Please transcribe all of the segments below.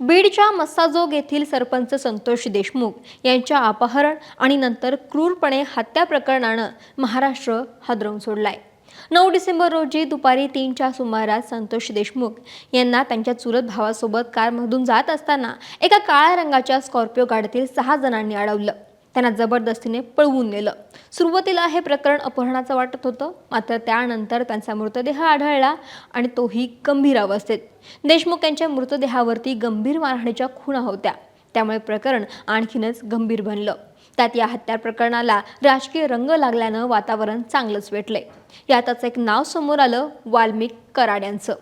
बीडच्या मस्साजोग येथील सरपंच संतोष देशमुख यांच्या अपहरण आणि नंतर क्रूरपणे हत्या प्रकरणानं महाराष्ट्र हादरवून सोडलाय. नऊ डिसेंबर रोजी दुपारी तीनच्या सुमारास संतोष देशमुख यांना त्यांच्या चुलत भावासोबत कारमधून जात असताना एका काळ्या रंगाच्या स्कॉर्पिओ गाडीतील सहा जणांनी अडवलं. त्यांना जबरदस्तीने पळवून नेलं. सुरुवातीला हे प्रकरण अपहरणाचं वाटत होतं मात्र त्यानंतर त्यांचा मृतदेह आढळला आणि तोही गंभीर अवस्थेत. देशमुख यांच्या मृतदेहावरती गंभीर मारहाणीच्या खुणा होत्या. त्यामुळे प्रकरण आणखीनच गंभीर बनलं. त्यात या हत्या प्रकरणाला राजकीय रंग लागल्यानं वातावरण चांगलंच वेटलंय यातच एक नाव समोर आलं वाल्मिक कराड यांचं.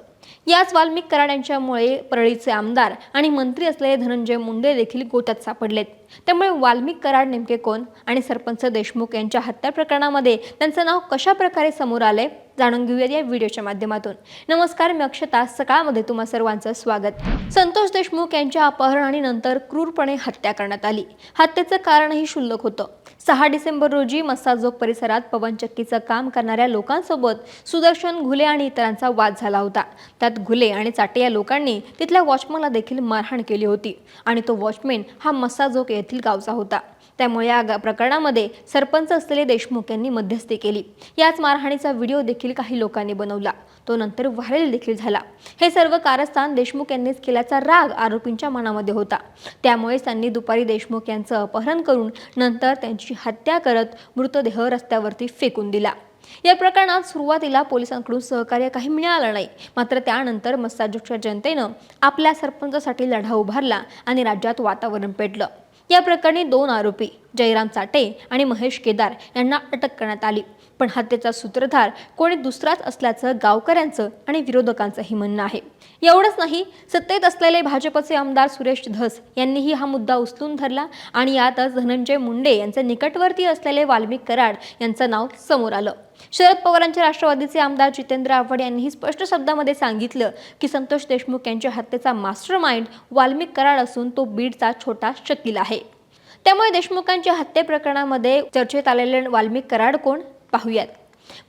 याच वाल्मिक कराड यांच्यामुळे परळीचे आमदार आणि मंत्री असलेले धनंजय मुंडे देखील गोत्यात सापडलेत. त्यामुळे वाल्मिक कराड नेमके कोण आणि सरपंच देशमुख यांच्या हत्या प्रकरणामध्ये त्यांचं नाव कशा प्रकारे समोर आलंय जाणून घेऊयात या व्हिडिओच्या माध्यमातून. नमस्कार मी अक्षता. सकाळमध्ये तुम्हा सर्वांचं स्वागत. संतोष देशमुख यांच्या अपहरण आणि नंतर क्रूरपणे हत्या करण्यात आली. हत्येचं कारणही क्षुल्लक होतं. सहा डिसेंबर रोजी मस्साजोग परिसरात पवनचक्कीचं काम करणाऱ्या लोकांसोबत सुदर्शन घुले आणि इतरांचा वाद झाला होता. त्यात घुले आणि चाटे या लोकांनी तिथल्या वॉचमनला देखील मारहाण केली होती आणि तो वॉचमॅन हा मस्साजोग येथील गावचा होता. त्यामुळे या प्रकरणामध्ये सरपंच असलेले देशमुख यांनी मध्यस्थी केली. याच मारहाणीचा व्हिडिओ देखील काही लोकांनी बनवला. तो नंतर व्हायरल देखील झाला. हे सर्व कारस्थान देशमुख यांनीच केल्याचा राग आरोपींच्या मनामध्ये होता. त्यामुळेच त्यांनी दुपारी देशमुख यांचं अपहरण करून नंतर त्यांची हत्या करत मृतदेह रस्त्यावरती फेकून दिला. या प्रकरणात सुरुवातीला पोलिसांकडून सहकार्य काही मिळालं नाही. मात्र त्यानंतर मस्साजोगच्या जनतेनं आपल्या सरपंचासाठी लढा उभारला आणि राज्यात वातावरण पेटलं. या प्रकरणी दोन आरोपी जयराम चाटे आणि महेश केदार यांना अटक करण्यात आली. पण हत्येचा सूत्रधार कोणी दुसराच असल्याचं गावकऱ्यांचं आणि विरोधकांचंही म्हणणं आहे. एवढंच नाही सत्तेत असलेले भाजपचे आमदार सुरेश धस यांनीही हा मुद्दा उचलून धरला आणि यातच धनंजय मुंडे यांचे निकटवर्ती असलेले वाल्मिक कराड यांचं नाव समोर आलं. शरद पवारांचे राष्ट्रवादीचे आमदार जितेंद्र आव्हाड यांनीही स्पष्ट शब्दामध्ये सांगितलं की संतोष देशमुख यांच्या हत्येचा मास्टर माइंड वाल्मिक कराड असून तो बीडचा छोटा शकील आहे. त्यामुळे देशमुखांच्या हत्ये प्रकरणामध्ये चर्चेत आलेले वाल्मिक कराड कोण? पाहूयात.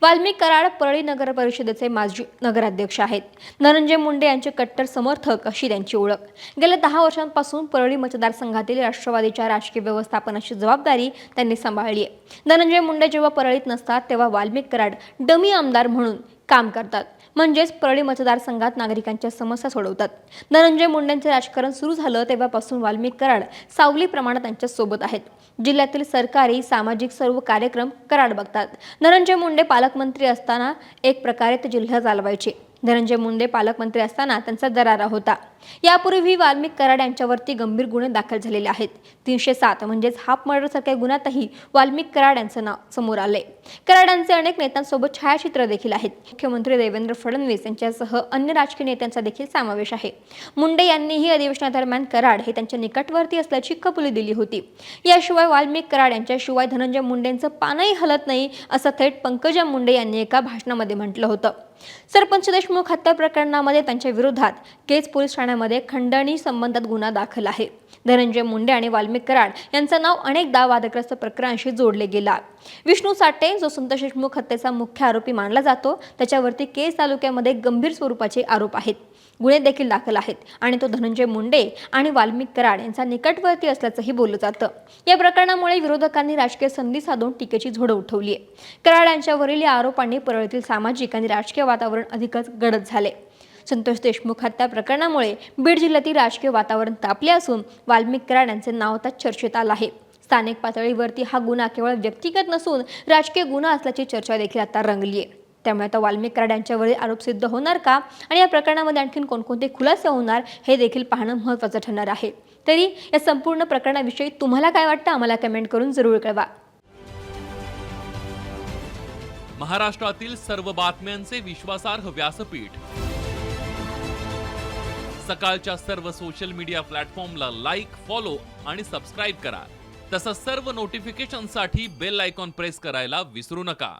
वाल्मिक कराड परळी नगर परिषदेचे माजी नगराध्यक्ष आहेत. धनंजय मुंडे यांचे कट्टर समर्थक अशी त्यांची ओळख. गेल्या दहा वर्षांपासून परळी मतदारसंघातील राष्ट्रवादीच्या राजकीय व्यवस्थापनाची जबाबदारी त्यांनी सांभाळली आहे. धनंजय मुंडे जेव्हा परळीत नसतात तेव्हा वाल्मिक कराड डमी आमदार म्हणून काम करतात. म्हणजेच परळी मतदारसंघात नागरिकांच्या समस्या सोडवतात. धनंजय मुंडेंचे राजकारण सुरू झालं तेव्हापासून वाल्मिक कराड सावली प्रमाणात त्यांच्यासोबत आहेत. जिल्ह्यातील सरकारी सामाजिक सर्व कार्यक्रम कराड बघतात. धनंजय मुंडे पालकमंत्री असताना एक प्रकारे ते जिल्हा चालवायचे धनंजय मुंडे पालकमंत्री असताना त्यांचा दरारा होता. यापूर्वी वाल्मिक कराड यांच्यावरती गंभीर गुन्हे दाखल झालेले आहेत. तीनशे सात म्हणजेच हाफ मर्डरसारख्या गुन्ह्यातही वाल्मिक कराड यांचं नाव समोर आलंय. कराड यांचे अनेक नेत्यांसोबत छायाचित्र देखील आहेत. मुख्यमंत्री देवेंद्र फडणवीस यांच्यासह अन्य राजकीय नेत्यांचा देखील समावेश आहे. मुंडे यांनीही अधिवेशनादरम्यान कराड हे त्यांच्या निकटवर्ती असल्याची कबुली दिली होती. याशिवाय वाल्मिक कराड यांच्याशिवाय धनंजय मुंडेंचं पानही हलत नाही असं थेट पंकजा मुंडे यांनी एका भाषणामध्ये म्हटलं होतं. सरपंच देशमुख हत्या प्रकरणामध्ये त्यांच्या विरोधात केज पोलीस ठाण्यामध्ये खंडणी संबंधात गुन्हा दाखल आहे. धनंजय मुंडे आणि वाल्मिक कराड यांचं नाव अनेकदा वादग्रस्त प्रकरणाशी जोडले गेला. विष्णू साठे जो संतोष देशमुख हत्येचा मुख्य आरोपी मानला जातो त्याच्यावरती केज तालुक्यामध्ये गंभीर स्वरूपाचे आरोप आहेत. गुन्हे देखील दाखल आहेत. आणि तो धनंजय मुंडे आणि वाल्मिक कराड यांचा निकटवर्ती असल्याचंही बोललं जातं. या प्रकरणामुळे विरोधकांनी राजकीय संधी साधून टीकेची झोड उठवली आहे. कराड यांच्यावरील या आरोपांनी परळीतील सामाजिक आणि राजकीय वातावरण अधिकच गडद झाले. संतोष देशमुख हत्या प्रकरणामुळे बीड जिल्ह्यातील राजकीय वातावरण तापले असून वाल्मिक कराड यांचे नाव आता चर्चेत आलं आहे. स्थानिक पातळीवरती हा गुन्हा केवळ व्यक्तिगत नसून राजकीय गुन्हा असल्याची चर्चा देखील आता रंगली आहे त्यामुळे आता वाल्मिक कराड यांच्यावरील आरोप सिद्ध होणार का? आणि या प्रकरणामध्ये आणखीन कोणकोणते खुलासे होणार हे देखील पाहणं महत्त्वाचं ठरणार आहे. तरी या संपूर्ण प्रकरणाविषयी तुम्हाला काय वाटतं? आम्हाला कमेंट करून जरूर कळवा. महाराष्ट्रातील सर्व बातम्यांचे विश्वासार्ह व्यासपीठ. सकाळच्या सर्व सोशल मीडिया प्लॅटफॉर्मला लाईक फॉलो आणि सबस्क्राईब करा. तसंच सर्व नोटिफिकेशनसाठी बेल आयकॉन प्रेस करायला विसरू नका.